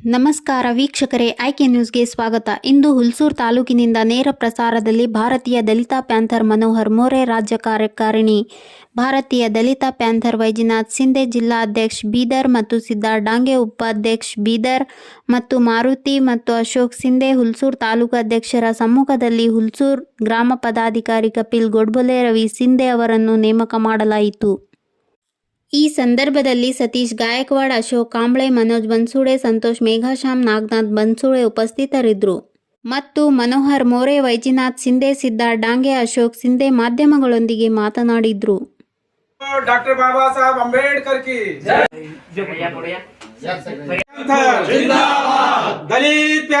ನಮಸ್ಕಾರ ವೀಕ್ಷಕರೇ, ಆಯ್ಕೆ ನ್ಯೂಸ್ಗೆ ಸ್ವಾಗತ. ಇಂದು ಹುಲ್ಸೂರು ತಾಲೂಕಿನಿಂದ ನೇರ ಪ್ರಸಾರದಲ್ಲಿ ಭಾರತೀಯ ದಲಿತ ಪ್ಯಾಂಥರ್ ಮನೋಹರ್ ಮೋರೆ, ರಾಜ್ಯ ಕಾರ್ಯಕಾರಿಣಿ ಭಾರತೀಯ ದಲಿತ ಪ್ಯಾಂಥರ್ ವೈಜನಾಥ್ ಸಿಂಧೆ ಜಿಲ್ಲಾಧ್ಯಕ್ಷ ಬೀದರ್ ಮತ್ತು ಸಿದ್ದಾರ್ ಡಾಂಗೆ, ಉಪಾಧ್ಯಕ್ಷ ಬೀದರ್ ಮತ್ತು ಮಾರುತಿ ಮತ್ತು ಅಶೋಕ್ ಸಿಂಧೆ, ಹುಲ್ಸೂರು ತಾಲೂಕು ಅಧ್ಯಕ್ಷರ ಸಮ್ಮುಖದಲ್ಲಿ ಹುಲ್ಸೂರು ಗ್ರಾಮ ಪದಾಧಿಕಾರಿ ಕಪಿಲ್ ಗೊಡ್ಬೊಲೆ, ರವಿ ಸಿಂಧೆ ಅವರನ್ನು ನೇಮಕ ಮಾಡಲಾಯಿತು. ಈ ಸಂದರ್ಭದಲ್ಲಿ ಸತೀಶ್ ಗಾಯಕ್ವಾಡ್ ಅಶೋಕ್ ಕಾಂಬ್ಳೆ ಮನೋಜ್ ಬನ್ಸೂಡೆ ಸಂತೋಷ್ ಮೇಘಾಶ್ಯಾಮ್ ನಾಗನಾಥ್ ಬನ್ಸೂಡೆ ಉಪಸ್ಥಿತರಿದ್ದರು ಮತ್ತು ಮನೋಹರ್ ಮೋರೆ ವೈಜಿನಾಥ್ ಸಿಂಧೆ ಸಿದ್ದ ಡಾಂಗೆ ಅಶೋಕ್ ಸಿಂಧೆ ಮಾಧ್ಯಮಗಳೊಂದಿಗೆ ಮಾತನಾಡಿದ್ರು ಡಾಕ್ಟರ್ ಬಾಬಾ ಸಾಹೇಬ್ ಅಂಬೇಡ್ಕರ್ ಕಿ ದಲಿತ್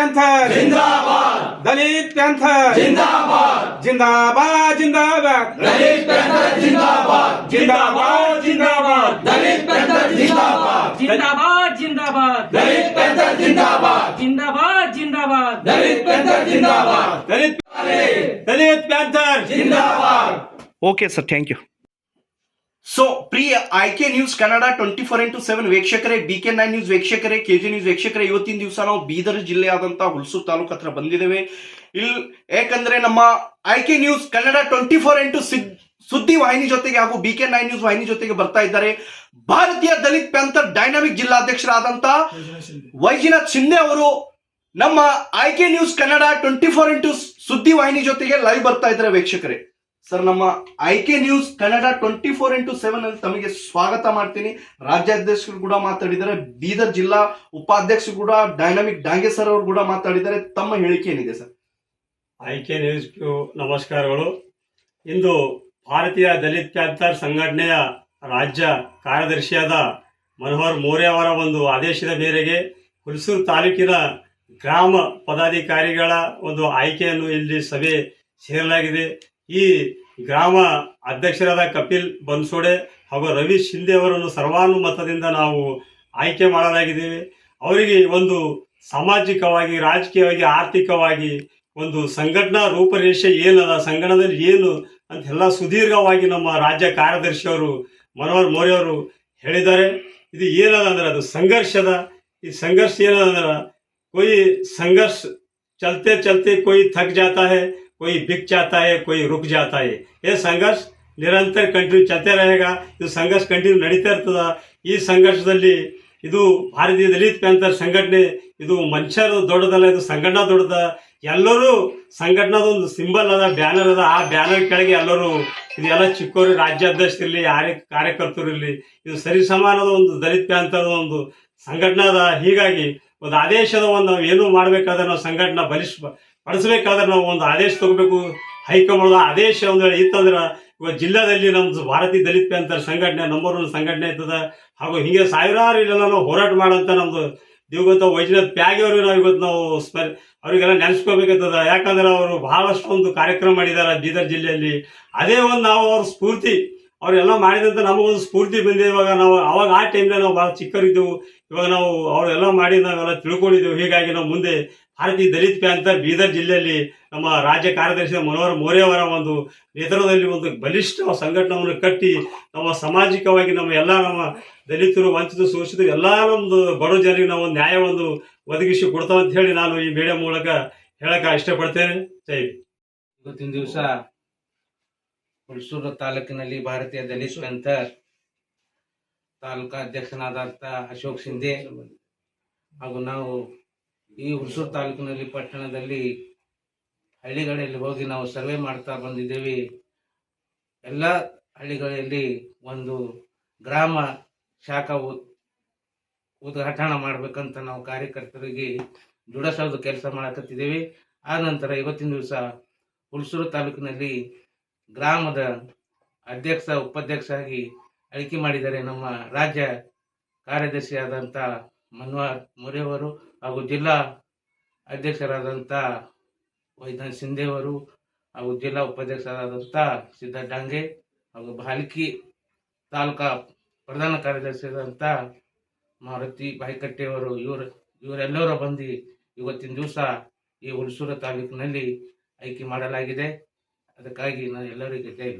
ಜಿಂದಾಬಾದ್ दलित पैंथर जिंदाबाद जिंदाबाद जिंदाबाद दलित पैंथर जिंदाबाद जिंदाबाद जिंदाबाद दलित पैंथर जिंदाबाद जिंदाबाद जिंदाबाद दलित पैंथर जिंदाबाद जिंदाबाद जिंदाबाद दलित पैंथर जिंदाबाद दलित दलित पैंथर जिंदाबाद okay sir thank you so ಪ್ರಿಯ ಆಯ್ಕೆ news Kannada twenty four into seven ವೀಕ್ಷಕರೇ ಬಿ ಕೆ ನೈನ್ ನ್ಯೂಸ್ ವೀಕ್ಷಕರೇ ಕೆ ಜಿ ನ್ಯೂಸ್ ವೀಕ್ಷಕರೇ, ಇವತ್ತಿನ ದಿವಸ ನಾವು ಬೀದರ್ ಜಿಲ್ಲೆಯಾದಂತಹ ಹುಲ್ಸೂರು ತಾಲೂಕು ಹತ್ರ ಬಂದಿದ್ದೇವೆ. ಇಲ್ಲಿ ಯಾಕಂದ್ರೆ ನಮ್ಮ ಆಯ್ಕೆ news Kannada twenty four into ಸುದ್ದಿ ವಾಹಿನಿ ಜೊತೆಗೆ ಹಾಗೂ ಬಿ ಕೆ ನೈನ್ ನ್ಯೂಸ್ ವಾಹಿನಿ ಜೊತೆಗೆ ಬರ್ತಾ ಇದ್ದಾರೆ. ಭಾರತೀಯ ದಲಿತ್ ಪ್ಯಾಂಥರ್ ಡೈನಾಮಿಕ್ ಜಿಲ್ಲಾಧ್ಯಕ್ಷರಾದಂತಹ ವೈಜಿನಾಥ್ ಶಿಂದೆ ಅವರು ನಮ್ಮ ಆಯ್ಕೆ news Kannada twenty four into ಸುದ್ದಿ ವಾಹಿನಿ ಜೊತೆಗೆ ಲೈವ್ ಬರ್ತಾ ಇದ್ದಾರೆ ವೀಕ್ಷಕರೇ. ಸರ್, ನಮ್ಮ ಐಕೆ news Kannada twenty four into seven ಅಲ್ಲಿ ತಮಗೆ ಸ್ವಾಗತ ಮಾಡ್ತೀನಿ. ರಾಜ್ಯಾಧ್ಯಕ್ಷರು ಕೂಡ ಮಾತಾಡಿದ್ದಾರೆ. ಬೀದರ್ ಜಿಲ್ಲಾ ಉಪಾಧ್ಯಕ್ಷರು ಕೂಡ ಡೈನಾಮಿಕ್ ಡಾಂಗೆ ಸರ್ ಅವರು ಕೂಡ ಮಾತಾಡಿದ್ದಾರೆ. ತಮ್ಮ ಹೇಳಿಕೆ ಏನಿದೆ ಸರ್? ಐಕೆ ನ್ಯೂಸ್ ನಮಸ್ಕಾರಗಳು. ಇಂದು ಭಾರತೀಯ ದಲಿತ್ ಪ್ಯಾಂಥರ್ ಸಂಘಟನೆಯ ರಾಜ್ಯ ಕಾರ್ಯದರ್ಶಿಯಾದ ಮನೋಹರ್ ಮೋರೆ ಅವರ ಒಂದು ಆದೇಶದ ಮೇರೆಗೆ ಹುಲ್ಸೂರು ತಾಲೂಕಿನ ಗ್ರಾಮ ಪದಾಧಿಕಾರಿಗಳ ಒಂದು ಆಯ್ಕೆಯನ್ನು ಇಲ್ಲಿ ಸಭೆ ಸೇರಲಾಗಿದೆ. ಈ ಗ್ರಾಮ ಅಧ್ಯಕ್ಷರಾದ ಕಪಿಲ್ ಬನ್ಸೋಡೆ ಹಾಗೂ ರವಿ ಶಿಂದೆ ಅವರನ್ನು ಸರ್ವಾನುಮತದಿಂದ ನಾವು ಆಯ್ಕೆ ಮಾಡಲಾಗಿದ್ದೇವೆ. ಅವರಿಗೆ ಒಂದು ಸಾಮಾಜಿಕವಾಗಿ, ರಾಜಕೀಯವಾಗಿ, ಆರ್ಥಿಕವಾಗಿ ಒಂದು ಸಂಘಟನಾ ರೂಪರೇಷೆ ಏನದ ಸಂಘಟನದಲ್ಲಿ ಏನು ಅಂತ ಎಲ್ಲ ಸುದೀರ್ಘವಾಗಿ ನಮ್ಮ ರಾಜ್ಯ ಕಾರ್ಯದರ್ಶಿಯವರು ಮನೋಹರ್ ಮೌರ್ಯ ಅವರು ಹೇಳಿದ್ದಾರೆ. ಇದು ಏನದ ಅಂದ್ರೆ ಅದು ಸಂಘರ್ಷದ, ಈ ಸಂಘರ್ಷ ಏನದ ಅಂದ್ರೆ ಕೊಯ್ ಸಂಘರ್ಷ, ಚಲತೆ ಚಲತೆ ಕೊಯ್ ಥಕ್ ಜಾತ ಹೇ कोई बिक जाता है कोई रुक जाता है ये ಸಂಘರ್ಷ ನಿರಂತರ ಕಂಟಿನ್ಯೂ ಚಲ್ತೇ रहेगा ಇದು ಸಂಘರ್ಷ ಕಂಟಿನ್ಯೂ ನಡೀತಾ ಇರ್ತದ ಈ ಸಂಘರ್ಷದಲ್ಲಿ ಇದು ಭಾರತೀಯ ದಲಿತ ಪ್ಯಾಂಥರ್ ಸಂಘಟನೆ ಇದು ಮನುಷ್ಯರು ದೊಡ್ಡದಲ್ಲ ಇದು ಸಂಘಟನಾ ದೊಡ್ಡದ ಎಲ್ಲರೂ ಸಂಘಟನಾದ ಒಂದು ಸಿಂಬಲ್ ಅದ ಬ್ಯಾನರ್ ಅದ ಆ ಬ್ಯಾನರ್ ಕೆಳಗೆ ಎಲ್ಲರೂ ಇದೆಲ್ಲ ಚಿಕ್ಕವರು ರಾಜ್ಯಾಧ್ಯಕ್ಷರಿರಲಿ ಯಾರೇ ಕಾರ್ಯಕರ್ತರು ಇರಲಿ ಇದು ಸರಿ ಸಮಾನದ ಒಂದು ದಲಿತ ಪ್ಯಾಂಥರ್ ಒಂದು ಸಂಘಟನಾ ಅದ ಹೀಗಾಗಿ ಒಂದು ಆದೇಶದ ಒಂದು ನಾವು ಏನು ಮಾಡಬೇಕಾದ್ರೆ ನಾವು ಸಂಘಟನಾ ಬಲಿಷ್ಠ ಪಡಿಸ್ಬೇಕಾದ್ರೆ ನಾವು ಒಂದು ಆದೇಶ ತಗೋಬೇಕು. ಹೈಕಮಾಂಡ್ ಆದೇಶ ಒಂದು ಇತ್ತಂದ್ರೆ ಇವಾಗ ಜಿಲ್ಲಾದಲ್ಲಿ ನಮ್ದು ಭಾರತೀಯ ದಲಿತ ಪ್ಯಾಂಥರ್ ಸಂಘಟನೆ ನಂಬರ್ ಒನ್ ಸಂಘಟನೆ ಇರ್ತದೆ. ಹಾಗೂ ಹೀಗೆ ಸಾವಿರಾರು ಇಲ್ಲೆಲ್ಲ ನಾವು ಹೋರಾಟ ಮಾಡೋಂಥ ನಮ್ದು ದಿವಂಗತ ವೈಜನಾಥ್ ಪ್ಯಾಗಿ ಅವ್ರಿಗೆ ನಾವು ಇವತ್ತು ನಾವು ಸ್ಮರ, ಅವರಿಗೆಲ್ಲ ನೆನೆಸ್ಕೋಬೇಕಾಗ್ತದ ಯಾಕಂದ್ರೆ ಅವರು ಬಹಳಷ್ಟು ಒಂದು ಕಾರ್ಯಕ್ರಮ ಮಾಡಿದ್ದಾರೆ ಬೀದರ್ ಜಿಲ್ಲೆಯಲ್ಲಿ. ಅದೇ ಒಂದು ನಾವು ಅವ್ರ ಸ್ಫೂರ್ತಿ ಅವರೆಲ್ಲ ಮಾಡಿದಂತ ನಮಗೊಂದು ಸ್ಫೂರ್ತಿ ಬಂದಿದೆ. ಇವಾಗ ನಾವು, ಅವಾಗ ಆ ಟೈಮ್ನಲ್ಲಿ ನಾವು ಭಾಳ ಚಿಕ್ಕರಿದ್ದೆವು ಇವಾಗ ನಾವು ಅವರೆಲ್ಲ ಮಾಡಿ ನಾವೆಲ್ಲ ತಿಳ್ಕೊಂಡಿದ್ದೆವು. ಹೀಗಾಗಿ ನಾವು ಮುಂದೆ ಭಾರತೀಯ ದಲಿತ ಪ್ಯಾಂಥರ್ ಬೀದರ್ ಜಿಲ್ಲೆಯಲ್ಲಿ ನಮ್ಮ ರಾಜ್ಯ ಕಾರ್ಯದರ್ಶಿ ಮನೋಹರ್ ಮೋರೆ ಅವರ ಒಂದು ನೇತೃತ್ವದಲ್ಲಿ ಒಂದು ಬಲಿಷ್ಠ ಸಂಘಟನೆಯನ್ನು ಕಟ್ಟಿ ನಮ್ಮ ಸಾಮಾಜಿಕವಾಗಿ ನಮ್ಮ ಎಲ್ಲ ನಮ್ಮ ದಲಿತರು ವಂಚಿತ ಶೋಷಿತರು ಎಲ್ಲ ನಮ್ಮದು ಬಡ ಜನರಿಗೆ ನಾವು ಒಂದು ನ್ಯಾಯ ಒಂದು ಒದಗಿಸಿ ಕೊಡ್ತಾವಂತ ಹೇಳಿ ನಾನು ಈ ಮೀಡಿಯಾ ಮೂಲಕ ಹೇಳಕ್ಕೆ ಇಷ್ಟಪಡ್ತೇನೆ. ಜೈ. ಇವತ್ತಿನ ದಿವಸ ಹುಣಸೂರು ತಾಲೂಕಿನಲ್ಲಿ ಭಾರತೀಯ ದಲಿತ ಪಂಥ ತಾಲೂಕಾ ಅಧ್ಯಕ್ಷನಾದಂಥ ಅಶೋಕ್ ಶಿಂದೆ ಹಾಗೂ ನಾವು ಈ ಹುಣಸೂರು ತಾಲೂಕಿನಲ್ಲಿ ಪಟ್ಟಣದಲ್ಲಿ ಹಳ್ಳಿಗಳಲ್ಲಿ ಹೋಗಿ ನಾವು ಸರ್ವೆ ಮಾಡ್ತಾ ಬಂದಿದ್ದೇವೆ. ಎಲ್ಲ ಹಳ್ಳಿಗಳಲ್ಲಿ ಒಂದು ಗ್ರಾಮ ಶಾಖ ಉದ್- ಉದ್ಘಾಟನೆ ಮಾಡ್ಬೇಕಂತ ನಾವು ಕಾರ್ಯಕರ್ತರಿಗೆ ಜೋಡಿಸೋದು ಕೆಲಸ ಮಾಡಕತ್ತಿದ್ದೇವೆ. ಆ ನಂತರ ಇವತ್ತಿನ ದಿವಸ ಹುಲ್ಸೂರು ತಾಲೂಕಿನಲ್ಲಿ ಗ್ರಾಮದ ಅಧ್ಯಕ್ಷ ಉಪಾಧ್ಯಕ್ಷ ಆಗಿ ಆಯ್ಕೆ ಮಾಡಿದ್ದಾರೆ ನಮ್ಮ ರಾಜ್ಯ ಕಾರ್ಯದರ್ಶಿಯಾದಂಥ ಮನ್ವಾರ್ ಮೊರೆಯವರು ಹಾಗೂ ಜಿಲ್ಲಾ ಅಧ್ಯಕ್ಷರಾದಂಥ ವೈದ್ಯನಾಥ್ ಸಿಂಧೆಯವರು ಹಾಗೂ ಜಿಲ್ಲಾ ಉಪಾಧ್ಯಕ್ಷರಾದಂಥ ಸಿದ್ಧ ಡಾಂಗೆ ಹಾಗೂ ಬಾಲ್ಕಿ ತಾಲೂಕಾ ಪ್ರಧಾನ ಕಾರ್ಯದರ್ಶಿಯಾದಂಥ ಮಾರುತಿ ಬಾಯ್ಕಟ್ಟೆಯವರು, ಇವರು, ಇವರೆಲ್ಲರೂ ಬಂದು ಇವತ್ತಿನ ದಿವಸ ಈ ಹುಲ್ಸೂರು ತಾಲೂಕಿನಲ್ಲಿ ಆಯ್ಕೆ ಮಾಡಲಾಗಿದೆ. ಅದಕ್ಕಾಗಿ ನಾನು ಎಲ್ಲರಿಗೂ ಜೈ